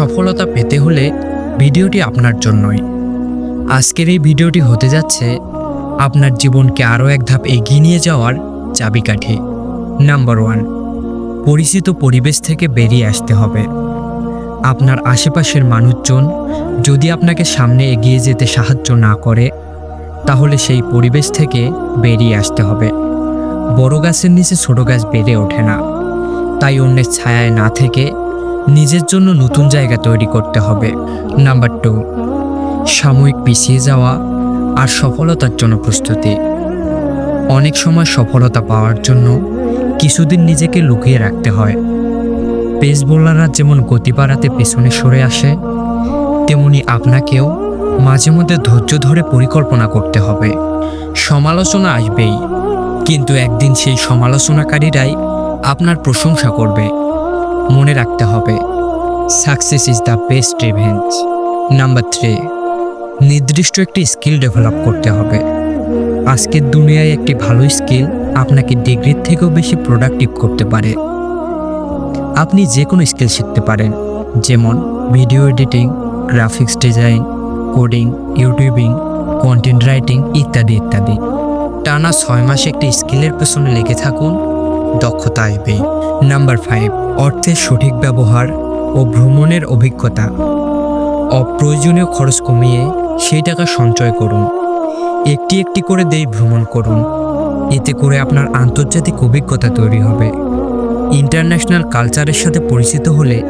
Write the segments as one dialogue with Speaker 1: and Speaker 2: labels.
Speaker 1: সফলতা পেতে হলে ভিডিওটি আপনার জন্যই। আজকের এই ভিডিওটি হতে যাচ্ছে আপনার জীবনকে আরও এক ধাপ এগিয়ে নিয়ে যাওয়ার চাবিকাঠি। নাম্বার ওয়ান, পরিচিত পরিবেশ থেকে বেরিয়ে আসতে হবে। আপনার আশেপাশের মানুষজন যদি আপনাকে সামনে এগিয়ে যেতে সাহায্য না করে, তাহলে সেই পরিবেশ থেকে বেরিয়ে আসতে হবে। বড় গাছের নিচে ছোট গাছ বেড়ে ওঠে না। তাই অন্যের ছায়ায় না থেকে নিজের জন্য নতুন জায়গা তৈরি করতে হবে। নাম্বার টু সাময়িক পিছিয়ে যাওয়া আর সফলতার জন্য প্রস্তুতি। অনেক সময় সফলতা পাওয়ার জন্য কিছুদিন নিজেকে লুকিয়ে রাখতে হয়। পেস বোলাররা যেমন গতি বাড়াতে পেছনে সরে আসে, তেমনি আপনাকেও মাঝে মধ্যে ধৈর্য ধরে পরিকল্পনা করতে হবে। সমালোচনা আসবেই, কিন্তু একদিন সেই সমালোচনাকারীরাই আপনার প্রশংসা করবে। মনে রাখতে হবে success is the best revenge number three নির্দিষ্ট একটি স্কিল ডেভেলপ করতে হবে। আজকের দুনিয়ায় একটি ভালো স্কিল আপনাকে ডিগ্রির থেকেও বেশি প্রোডাক্টিভ করতে পারে। আপনি যে কোনো স্কিল শিখতে পারেন, যেমন video editing graphics design coding youtubing content writing ইত্যাদি ইত্যাদি। টানা ছয় মাসে একটি স্কিলের পেছনে লেগে থাকুন দক্ষতা আসবেই নাম্বার ফাইভ অর্থের সঠিক ব্যবহার ও ভ্রমণের অভিজ্ঞতা। অপ্রয়োজনীয় খরচ কমিয়ে সেই টাকা সঞ্চয় করুন। একটি একটি করে দেই ভ্রমণ করুন। এতে করে আপনার আন্তর্জাতিক অভিজ্ঞতা তৈরি হবে। ইন্টারন্যাশনাল কালচারের সাথে পরিচিত হলে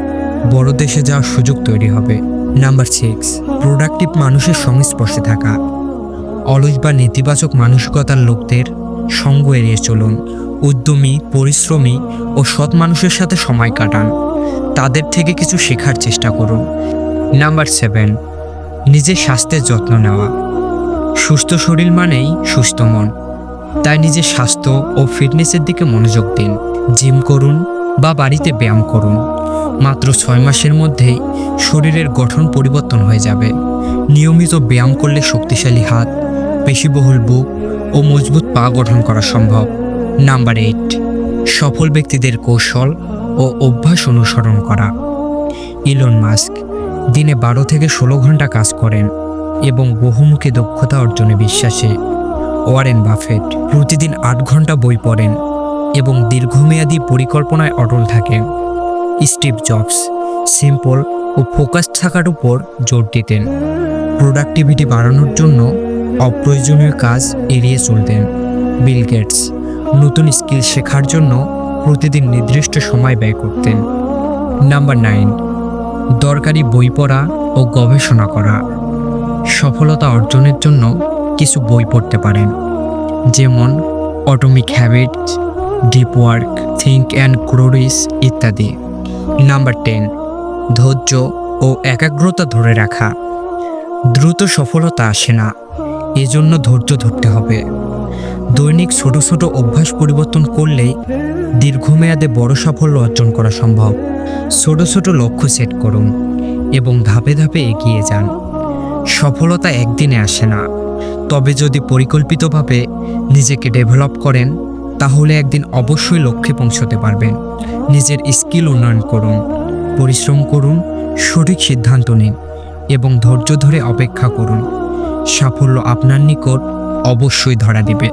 Speaker 1: বড় দেশে যাওয়ার সুযোগ তৈরি হবে। নাম্বার সিক্স প্রোডাক্টিভ মানুষের সংস্পর্শে থাকা। অলস বা নেতিবাচক মানসিকতার লোকদের সঙ্গ এড়িয়ে চলুন। উদ্যমী, পরিশ্রমী ও সৎ মানুষের সাথে সময় কাটান। তাদের থেকে কিছু শেখার চেষ্টা করুন। নাম্বার সেভেন, নিজের স্বাস্থ্যের যত্ন নেওয়া। সুস্থ শরীর মানেই সুস্থ মন। তাই নিজের স্বাস্থ্য ও ফিটনেসের দিকে মনোযোগ দিন। জিম করুন বা বাড়িতে ব্যায়াম করুন। মাত্র ছয় মাসের মধ্যেই শরীরের গঠন পরিবর্তন হয়ে যাবে। নিয়মিত ব্যায়াম করলে শক্তিশালী হাত, পেশিবহুল বুক ও মজবুত পা গঠন করা সম্ভব। নাম্বার এইট, সফল ব্যক্তিদের কৌশল ও অভ্যাস অনুসরণ করা। ইলন মাস্ক দিনে বারো থেকে ষোলো ঘণ্টা কাজ করেন এবং বহুমুখী দক্ষতা অর্জনে বিশ্বাসী। ওয়ারেন বাফেট প্রতিদিন আট ঘণ্টা বই পড়েন এবং দীর্ঘমেয়াদী পরিকল্পনায় অটল থাকেন। স্টিভ জবস সিম্পল ও ফোকাস থাকার উপর জোর দিতেন। প্রোডাক্টিভিটি বাড়ানোর জন্য অপ্রয়োজনীয় কাজ এড়িয়ে চলতেন। বিল গেটস নতুন স্কিল শেখার জন্য প্রতিদিন নির্দিষ্ট সময় ব্যয় করতেন। নাম্বার নাইন, দরকারি বই পড়া ও গবেষণা করা। সফলতা অর্জনের জন্য কিছু বই পড়তে পারেন, যেমন atomic habits deep work think and grow rich ইত্যাদি। নাম্বার টেন, ধৈর্য ও একাগ্রতা ধরে রাখা। দ্রুত সফলতা আসে না, এজন্য ধৈর্য ধরতে হবে। দৈনিক ছোট ছোট অভ্যাস পরিবর্তন করলেই দীর্ঘমেয়াদে বড় সাফল্য অর্জন করা সম্ভব। ছোট ছোট লক্ষ্য সেট করুন এবং ধাপে ধাপে এগিয়ে যান। সফলতা একদিনে আসে না। তবে যদি পরিকল্পিতভাবে নিজেকে ডেভেলপ করেন, তাহলে একদিন অবশ্যই লক্ষ্যে পৌঁছতে পারবেন। নিজের স্কিল উন্নয়ন করুন, পরিশ্রম করুন, সঠিক সিদ্ধান্ত নিন এবং ধৈর্য ধরে অপেক্ষা করুন। সাফল্য আপনার নিকট অবশ্যই ধরা দিবে।